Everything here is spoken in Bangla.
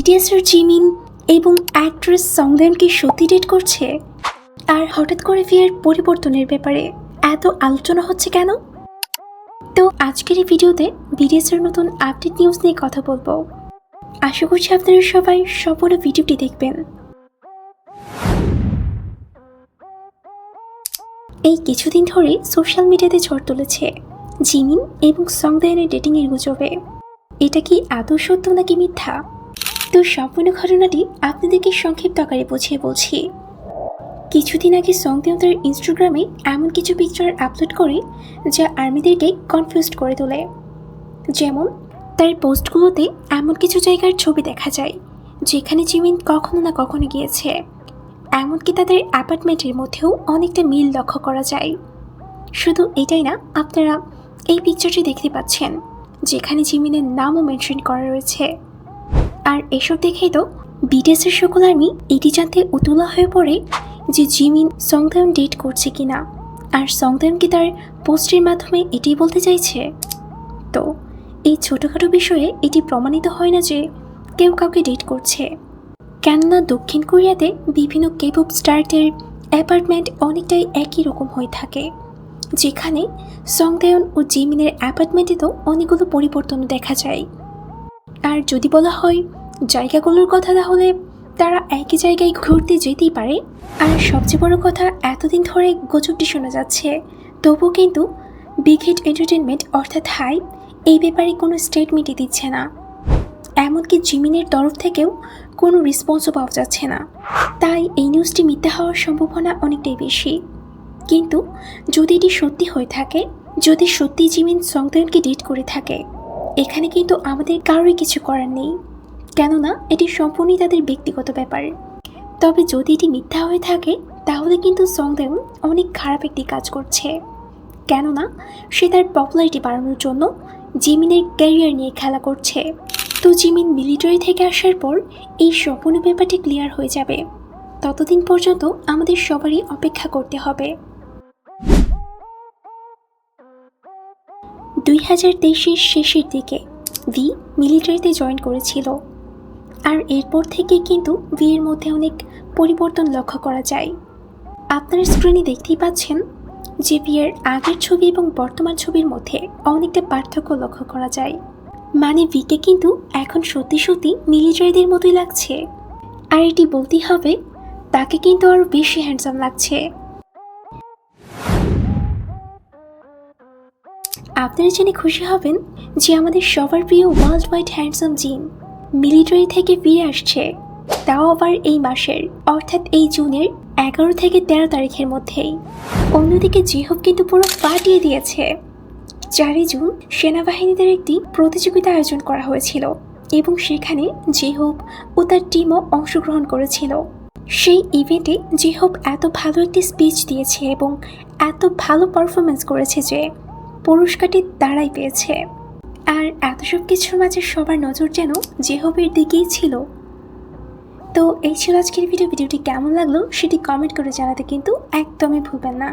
বিটিএস এর জিমিন এবং অ্যাক্ট্রেস সংদেম কি সত্যি ডেট করছে? আর হঠাৎ করে বিয়ের পরিবর্তনের ব্যাপারে এত আলোচনা হচ্ছে কেন? তো আজকের এই ভিডিওতে বিটিএস এর নতুন আপডেট নিউজ নিয়ে কথা বলব। আশা করছি আপনারা সবাই সম্পূর্ণ ভিডিওটি দেখবেন। এই কিছুদিন ধরে সোশ্যাল মিডিয়াতে ঝড় তুলেছে জিমিন এবং সংদয়নের ডেটিংয়ের গুজবে। এটা কি আদৌ সত্য নাকি মিথ্যা? তো সম্পূর্ণ ঘটনাটি আপনাদেরকে সংক্ষিপ্ত আকারে বুঝিয়ে বলছি। কিছুদিন আগে সংদেহ তার ইনস্টাগ্রামে এমন কিছু পিকচার আপলোড করে যা আর্মিদেরকে কনফিউজড করে তোলে। যেমন, তার পোস্টগুলোতে এমন কিছু জায়গার ছবি দেখা যায়, যেখানে জিমিন কখনো না কখনো গিয়েছে। এমনকি তাদের অ্যাপার্টমেন্টের মধ্যেও অনেকটা মিল লক্ষ্য করা যায়। শুধু এটাই না, আপনারা এই পিকচারটি দেখতে পাচ্ছেন, যেখানে জিমিনের নামও মেনশন করা রয়েছে। আর এসব দেখেই তো বিদেশের সকল আর্মি এটি জানতে উতলা হয়ে পড়ে যে জিমিন সংদায়ন ডেট করছে কিনা। আর সংদায়ন কি তার পোস্টের মাধ্যমে এটি বলতে চাইছে? তো এই ছোটোখাটো বিষয়ে এটি প্রমাণিত হয় না যে কেউ কাউকে ডেট করছে। কেননা দক্ষিণ কোরিয়াতে বিভিন্ন কেপপ স্টার্টের অ্যাপার্টমেন্ট অনেকটাই একই রকম হয়ে থাকে। যেখানে সংদায়ন ও জিমিনের অ্যাপার্টমেন্টে তো অনেকগুলো পরিবর্তন দেখা যায়। আর যদি বলা হয় জায়গাগুলোর কথা তাহলে তারা একই জায়গায় ঘুরতে যেতেই পারে। আর সবচেয়ে বড় কথা, এতদিন ধরে গুজবটি শোনা যাচ্ছে। তবুও কিন্তু বিগ হিট এন্টারটেনমেন্ট অর্থাৎ হাই এই ব্যাপারে কোনো স্টেটমেন্টই দিচ্ছে না। এমনকি জিমিনের তরফ থেকেও কোনো রেসপন্সও পাওয়া যাচ্ছে না। তাই এই নিউজটি মিথ্যা হওয়ার সম্ভাবনা অনেকটাই বেশি। কিন্তু যদি এটি সত্যি হয়ে থাকে, যদি সত্যি জিমিন সংতয়নকে ডেট করে থাকে এখানে কিন্তু আমাদের কারোরই কিছু করার নেই। কেননা, এটি সম্পূর্ণই তাদের ব্যক্তিগত ব্যাপার। তবে যদি এটি মিথ্যা হয়ে থাকে, তাহলে কিন্তু সংদেয়ন অনেক খারাপ একটি কাজ করছে। কেননা, সে তার পপুলারিটি বাড়ানোর জন্য জিমিনের ক্যারিয়ার নিয়ে খেলা করছে। তো জিমিন মিলিটারি থেকে আসার পর এই সম্পূর্ণ ব্যাপারটি ক্লিয়ার হয়ে যাবে। ততদিন পর্যন্ত আমাদের সবারই অপেক্ষা করতে হবে। দুই হাজার তেইশের শেষের দিকে ভি মিলিটারিতে জয়েন করেছিল। আর এরপর থেকে কিন্তু ভিয়ের মধ্যে অনেক পরিবর্তন লক্ষ্য করা যায়। আপনার স্ক্রিনে দেখতেই পাচ্ছেন যে বিয়ের আগের ছবি এবং বর্তমান ছবির মধ্যে অনেকটা পার্থক্য লক্ষ্য করা যায়। মানে ভিকে কিন্তু এখন সত্যি সত্যি মিলিটারিদের মতোই লাগছে। আর এটি বলতেই হবে, তাকে কিন্তু আরও বেশি হ্যান্ডসাম লাগছে। আপনারা জেনে খুশি হবেন যে আমাদের সবার প্রিয় world wide handsome Jin military থেকে ফিরে আসছে। তাও আবার এই মাসের, অর্থাৎ এই জুনের এগারো থেকে তেরো তারিখের মধ্যেই। অন্যদিকে জিহব কিন্তু পুরো ফাটিয়ে দিয়েছে। চারই জুন সেনাবাহিনীদের একটি প্রতিযোগিতা আয়োজন করা হয়েছিল এবং সেখানে জিহব ও তার টিমও অংশগ্রহণ করেছিল। সেই ইভেন্টে জিহব এত ভালো একটি স্পিচ দিয়েছে এবং এত ভালো পারফরমেন্স করেছে যে পুরস্কারটি তারাই পেয়েছে। আর এত সব কিছুর মাঝে সবার নজর যেন জেহবের দিকেই ছিল। তো এই ছিল আজকের ভিডিও। ভিডিওটি কেমন লাগল সেটি কমেন্ট করে জানাতে কিন্তু একদমই ভুলবেন না।